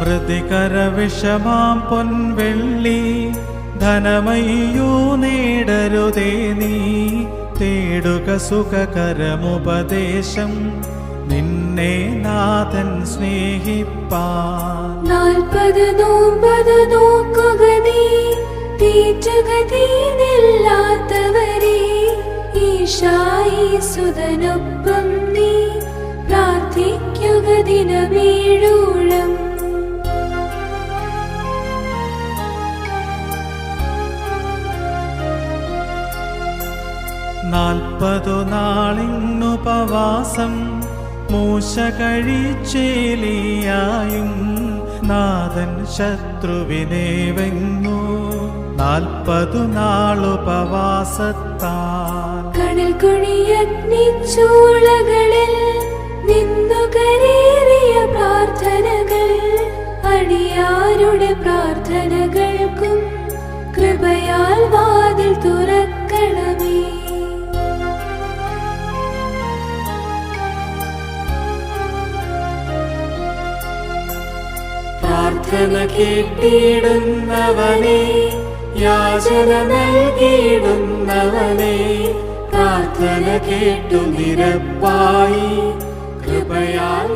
മൃതികര വിഷമാം പൊൻവെള്ളി. ധനമയ്യോ നേടരുതേ നീ. തേടുക സുഖകരമുപദേശം നിന്നെ നാഥൻ സ്നേഹിപ്പാൻ. നാൽപ്പത് നോമ്പത് നോക്കുക നീ. തീറ്റുകതീനില്ലാത്തവരെ ഈശായി സുതനൊപ്പം നാൽപ്പതു നാളിന്നുപവാസം മൂശ കഴിച്ചേലിയായും നാഥൻ ശത്രുവിനെ വെങ്ങു നാൽപ്പതു നാളുപവാസത്താൽ കടൽ കുഴിയഗ്നിച്ചൂളകളിൽ നിന്നു കരേറിയ പ്രാർത്ഥനകൾ അടിയാരുടെ പ്രാർത്ഥനകൾക്കും കൃപയാൽ വാതിൽ തുറക്കണമേ പ്രാർത്ഥന കേട്ടിടുന്നവനെ യാചന നൽകിയിടുന്നവനെ പ്രാർത്ഥന കേട്ടു നിരപ്പായി കൃപയാൽ